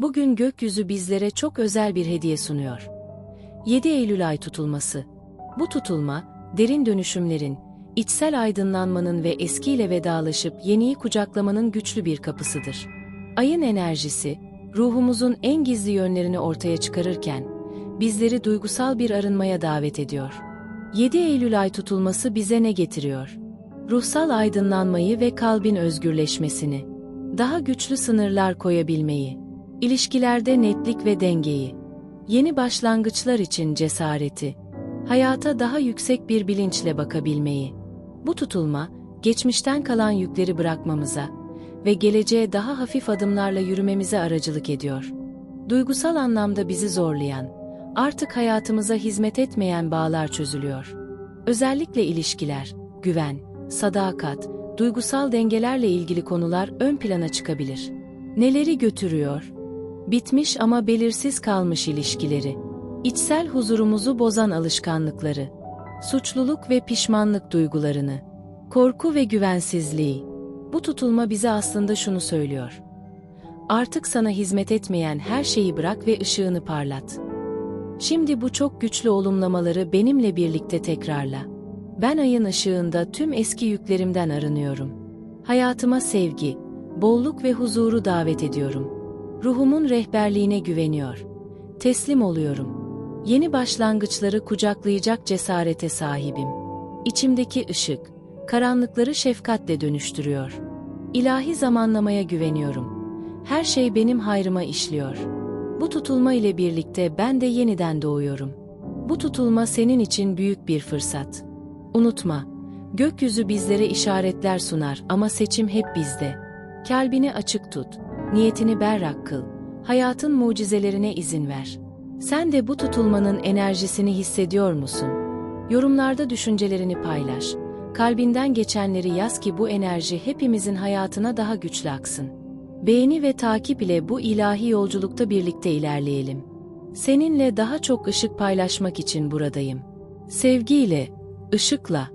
Bugün gökyüzü bizlere çok özel bir hediye sunuyor. 7 Eylül ay tutulması. Bu tutulma, derin dönüşümlerin, içsel aydınlanmanın ve eskiyle vedalaşıp yeniyi kucaklamanın güçlü bir kapısıdır. Ayın enerjisi, ruhumuzun en gizli yönlerini ortaya çıkarırken, bizleri duygusal bir arınmaya davet ediyor. 7 Eylül ay tutulması bize ne getiriyor? Ruhsal aydınlanmayı ve kalbin özgürleşmesini, daha güçlü sınırlar koyabilmeyi, ilişkilerde netlik ve dengeyi, yeni başlangıçlar için cesareti, hayata daha yüksek bir bilinçle bakabilmeyi. Bu tutulma, geçmişten kalan yükleri bırakmamıza ve geleceğe daha hafif adımlarla yürümemize aracılık ediyor. Duygusal anlamda bizi zorlayan, artık hayatımıza hizmet etmeyen bağlar çözülüyor. Özellikle ilişkiler, güven, sadakat, duygusal dengelerle ilgili konular ön plana çıkabilir. Neleri götürüyor? Bitmiş ama belirsiz kalmış ilişkileri, içsel huzurumuzu bozan alışkanlıkları, suçluluk ve pişmanlık duygularını, korku ve güvensizliği. Bu tutulma bize aslında şunu söylüyor. Artık sana hizmet etmeyen her şeyi bırak ve ışığını parlat. Şimdi bu çok güçlü olumlamaları benimle birlikte tekrarla. Ben ayın ışığında tüm eski yüklerimden arınıyorum. Hayatıma sevgi, bolluk ve huzuru davet ediyorum. Ruhumun rehberliğine güveniyor. Teslim oluyorum. Yeni başlangıçları kucaklayacak cesarete sahibim. İçimdeki ışık, karanlıkları şefkatle dönüştürüyor. İlahi zamanlamaya güveniyorum. Her şey benim hayrıma işliyor. Bu tutulma ile birlikte ben de yeniden doğuyorum. Bu tutulma senin için büyük bir fırsat. Unutma, gökyüzü bizlere işaretler sunar ama seçim hep bizde. Kalbini açık tut, niyetini berrak kıl, hayatın mucizelerine izin ver. Sen de bu tutulmanın enerjisini hissediyor musun? Yorumlarda düşüncelerini paylaş. Kalbinden geçenleri yaz ki bu enerji hepimizin hayatına daha güçlü aksın. Beğeni ve takip ile bu ilahi yolculukta birlikte ilerleyelim. Seninle daha çok ışık paylaşmak için buradayım. Sevgiyle, ışıkla,